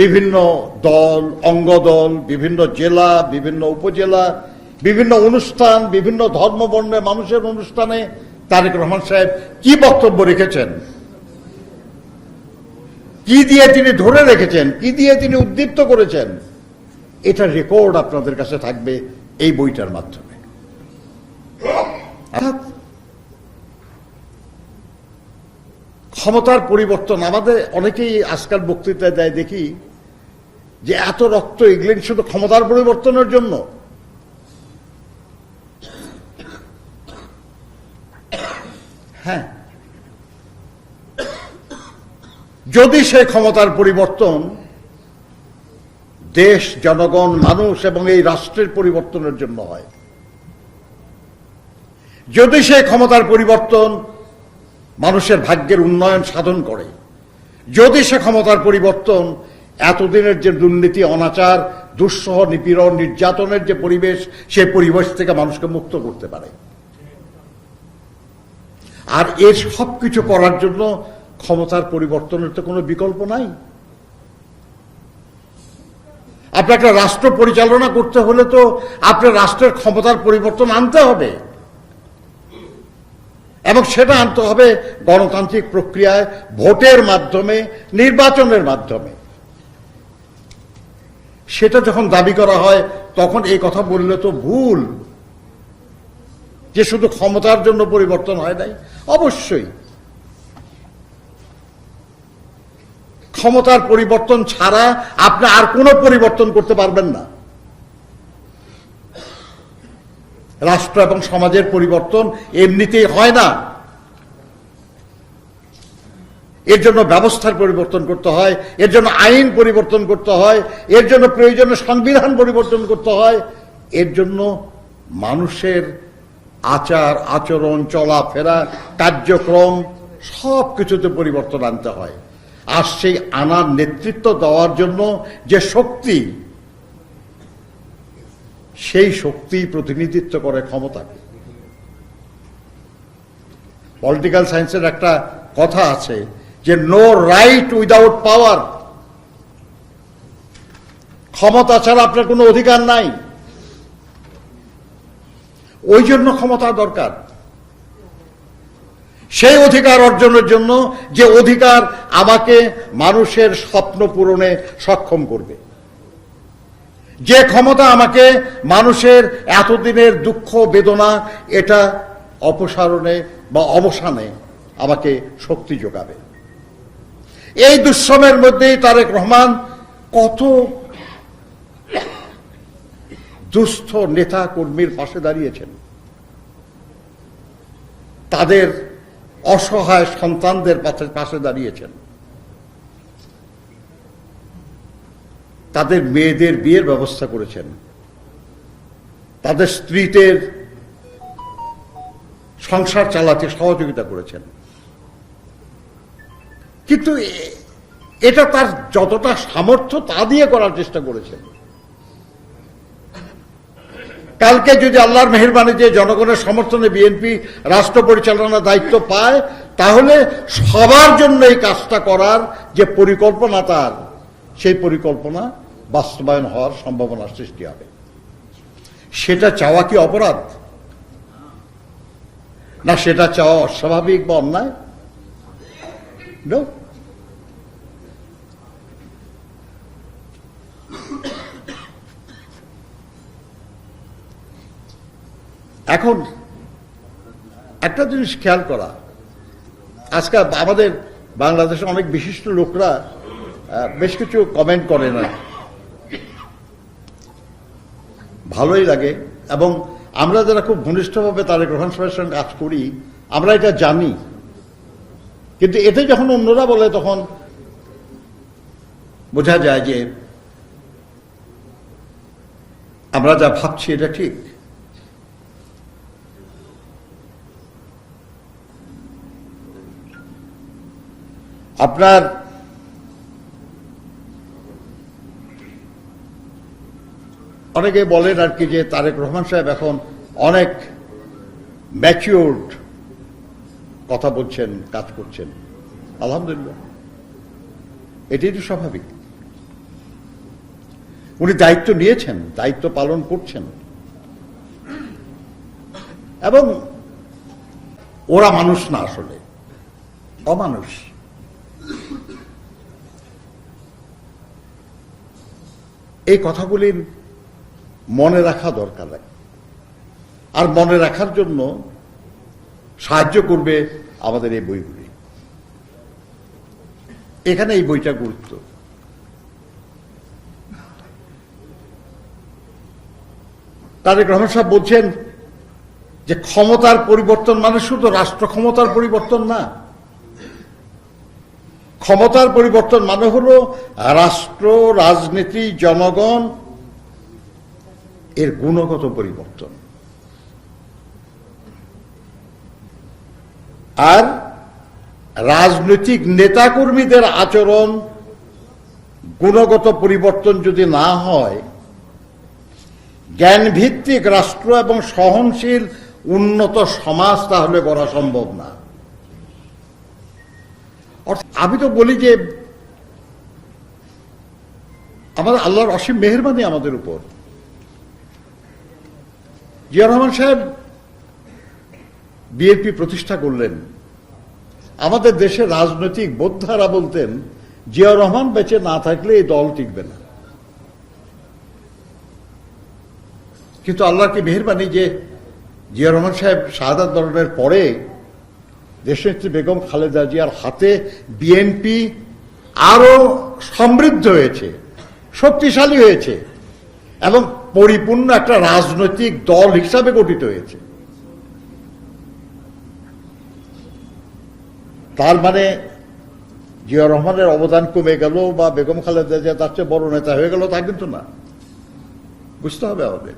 বিভিন্ন দল, অঙ্গদল, বিভিন্ন জেলা, বিভিন্ন উপজেলা, বিভিন্ন অনুষ্ঠান, বিভিন্ন ধর্মবর্ণের মানুষের অনুষ্ঠানে তারেক রহমান সাহেব কি বক্তব্য রেখেছেন? কি দিয়ে তিনি ধরে রেখেছেন? কি দিয়ে তিনি উদ্দীপ্ত করেছেন? এটা রেকর্ড আপনাদের কাছে থাকবে এই বইটার মাধ্যমে। ক্ষমতার পরিবর্তন আমাদের অনেকেই আজকাল বক্তৃতা দেয়, দেখি যে এত রক্ত এগলেন শুধু ক্ষমতার পরিবর্তনের জন্য। হ্যাঁ। যদি সেই ক্ষমতার পরিবর্তন দেশ, জনগণ, মানুষ এবং এই রাষ্ট্রের পরিবর্তনের জন্য হয়। যদি সেই ক্ষমতার পরিবর্তন মানুষের ভাগ্যের উন্নয়ন সাধন করে, যদি সে ক্ষমতার পরিবর্তন এতদিনের যে দুর্নীতি, অনাচার, দুঃসহ, নিপীড়ন, নির্যাতনের যে পরিবেশ সেই পরিবেশ থেকে মানুষকে মুক্ত করতে পারে। আর এর সব কিছু করার জন্য ক্ষমতার পরিবর্তনের তো কোনো বিকল্প নাই। আপনার একটা রাষ্ট্র পরিচালনা করতে হলে তো আপনার রাষ্ট্রের ক্ষমতার পরিবর্তন আনতে হবে। এবং সেটা আনতে হবে গণতান্ত্রিক প্রক্রিয়ায়, ভোটের মাধ্যমে, নির্বাচনের মাধ্যমে। সেটা যখন দাবি করা হয়, তখন এই কথা বললে তো ভুল। যে শুধু ক্ষমতার জন্য পরিবর্তন হয় নাই, অবশ্যই। ক্ষমতার পরিবর্তন ছাড়া আপনি আর কোনো পরিবর্তন করতে পারবেন না। রাষ্ট্র এবং সমাজের পরিবর্তন এমনিতেই হয় না। এর জন্য ব্যবস্থার পরিবর্তন করতে হয়, এর জন্য আইন পরিবর্তন করতে হয়, এর জন্য প্রয়োজনে সংবিধান পরিবর্তন করতে হয়, এর জন্য মানুষের আচার, আচরণ, চলাফেরা, কার্যক্রম সব কিছুতে পরিবর্তন আনতে হয়। আর সেই আনার নেতৃত্ব দেওয়ার জন্য যে শক্তি, সেই শক্তি প্রতিনিধিত্ব করে ক্ষমতাকে। পলিটিক্যাল সায়েন্সের একটা কথা আছে যে নো রাইট উইদাউট পাওয়ার ক্ষমতা ছাড়া আপনার কোনো অধিকার নাই। ওই জন্য ক্ষমতা দরকার। সেই অধিকার অর্জনের জন্য যে অধিকার আমাকে মানুষের স্বপ্ন পূরণে সক্ষম করবে। যে ক্ষমতা আমাকে মানুষের এতদিনের দুঃখ, বেদনা, এটা অপসারণে বা অবসানে আমাকে শক্তি যোগাবে। এই দুঃশ্রমের মধ্যেই তারেক রহমান কত দুস্থ নেতা কর্মীর পাশে দাঁড়িয়েছেন। তাদের অসহায় সন্তানদের পাশে দাঁড়িয়েছেন। তাদের মেয়েদের বিয়ের ব্যবস্থা করেছেন। তাদের স্ত্রীদের সংসার চালাতে সহযোগিতা করেছেন। কিন্তু এটা তার যতটা সামর্থ্য তা দিয়ে করার চেষ্টা করেছেন কালকে যদি আল্লাহর মেহরবানি যে জনগণের সমর্থনে বিএনপি রাষ্ট্র পরিচালনার দায়িত্ব পায়, তাহলে সবার জন্য এই কাজটা করার যে পরিকল্পনা তার, সেই পরিকল্পনা বাস্তবায়ন হওয়ার সম্ভাবনা সৃষ্টি হবে। সেটা চাওয়া কি অপরাধ? না, সেটা চাওয়া অস্বাভাবিক বা অন্যায়? No. এখন একটা জিনিস খেয়াল করা। আজকাল আমাদের বাংলাদেশে অনেক বিশিষ্ট লোকরা বেশ কিছু কমেন্ট করে না। ভালোই লাগে এবং আমরা যারা খুব ঘনিষ্ঠভাবে তারেক রহমান সাহেবের সঙ্গে কাজ করি, আমরা এটা জানি। কিন্তু এতে যখন অন্যরা বলে, তখন বোঝা যায় যে আমরা যা ভাবছি, এটা ঠিক। আপনার অনেকে বলেন আর কি যে তারেক রহমান সাহেব এখন অনেক ম্যাচিওর্ড কথা বলছেন, কাজ করছেন। আলহামদুলিল্লাহ। এটাই তো স্বাভাবিক। উনি দায়িত্ব নিয়েছেন, দায়িত্ব পালন করছেন। এবং ওরা মানুষ না আসলে, অমানুষ। এই কথাগুলির মনে রাখা দরকার। আর মনে রাখার জন্য সাহায্য করবে আমাদের এই বইগুলি। এখানে এই বইটা গুরুত্ব। তারেক রহমান সাহেব বলছেন যে ক্ষমতার পরিবর্তন মানে শুধু রাষ্ট্র ক্ষমতার পরিবর্তন না। ক্ষমতার পরিবর্তন মানে হলো রাষ্ট্র, রাজনীতি, জনগণ এর গুণগত পরিবর্তন। আর রাজনৈতিক নেতাকর্মীদের আচরণ, গুণগত পরিবর্তন যদি না হয়, জ্ঞানভিত্তিক রাষ্ট্র এবং সহনশীল উন্নত সমাজ তাহলে করা সম্ভব না। আমি তো বলি যে, আমাদের আল্লাহর অসীম মেহরবানি আমাদের উপর। জিয়া রহমান সাহেব বিএনপি প্রতিষ্ঠা করলেন। আমাদের দেশে রাজনৈতিক বোদ্ধারা বলতেন, জিয়া রহমান বেঁচে না থাকলে এই দল টিকবে না। কিন্তু আল্লাহর কি মেহরবানি যে জিয়া রহমান সাহেব শাহাদাত বরণের পরে দেশনেত্রী বেগম খালেদা জিয়ার হাতে বিএনপি আরও সমৃদ্ধ হয়েছে, শক্তিশালী হয়েছে এবং পরিপূর্ণ একটা রাজনৈতিক দল হিসাবে গঠিত হয়েছে। তার মানে জিয়া রহমানের অবদান কমে গেল বা বেগম খালেদা জিয়া তার চেয়ে বড় নেতা হয়ে গেল, তা কিন্তু না। বুঝতে হবে আমাদের।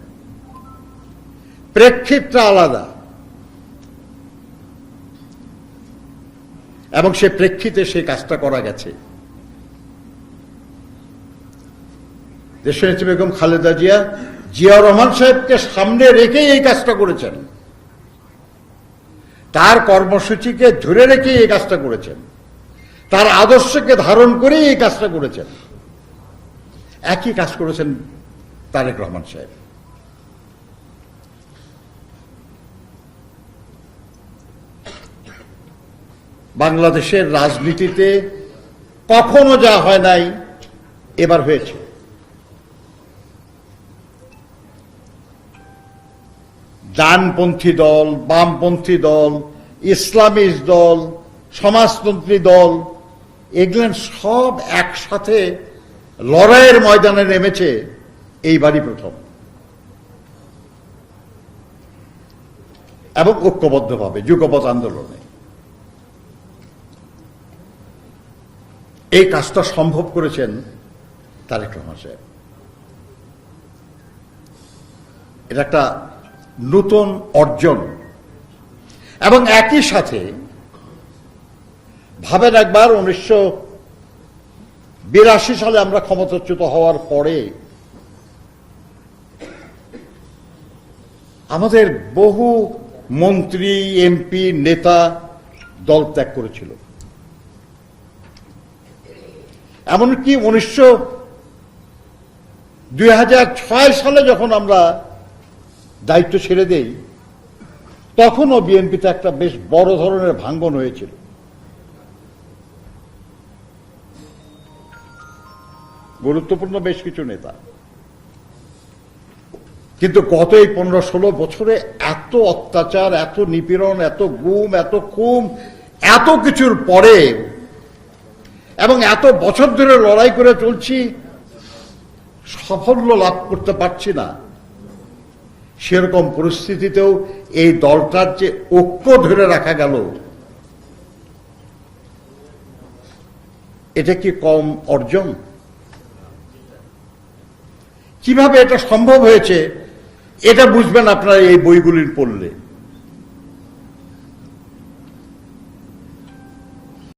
প্রেক্ষিতটা আলাদা। এবং সে প্রেক্ষিতে সেই কাজটা করা গেছে। দেশনেত্রী বেগম খালেদা জিয়া। জিয়া রহমান সাহেবকে সামনে রেখেই এই কাজটা করেছেন। তার কর্মসূচিকে ধরে রেখেই এই কাজটা করেছেন। তার আদর্শকে ধারণ করেই এই কাজটা করেছেন। একই কাজ করেছেন তারেক রহমান সাহেব। বাংলাদেশের রাজনীতিতে কখনো যা হয় নাই, এবার হয়েছে। ডানপন্থী দল, বামপন্থী দল ইসলামিস্ট দল, সমাজতন্ত্রী দল এগুলো সব একসাথে লড়াইয়ের ময়দানে নেমেছে এইবারই প্রথম। এবং ঐক্যবদ্ধভাবে যুগপথ আন্দোলনে। এই কাজটা সম্ভব করেছেন তারেক রহমান সাহেব। এটা একটা নতুন অর্জন। এবং একই সাথে ভাবেন একবার, উনিশশো বিরাশি সালে আমরা ক্ষমতাচ্যুত হওয়ার পরে আমাদের বহু মন্ত্রী, এমপি, নেতা দল ত্যাগ করেছিল। এমনকি উনিশশো দুই সালে যখন আমরা দায়িত্ব ছেড়ে দেই, তখনও বিএনপিতে একটা বেশ বড় ধরনের ভাঙ্গন হয়েছিল। গুরুত্বপূর্ণ বেশ কিছু নেতা। কিন্তু গত এই পনেরো ষোলো বছরে এত অত্যাচার, এত নিপীড়ন, এত গুম, এত খুম এত কিছুর পরে এবং এত বছর ধরে লড়াই করে চলছি, সাফল্য লাভ করতে পারছি না। সেরকম পরিস্থিতিতেও এই দলটার যে ঐক্য ধরে রাখা গেল, এটা কি কম অর্জন? কীভাবে এটা সম্ভব হয়েছে, এটা বুঝবেন আপনারা এই বইগুলির পড়লে।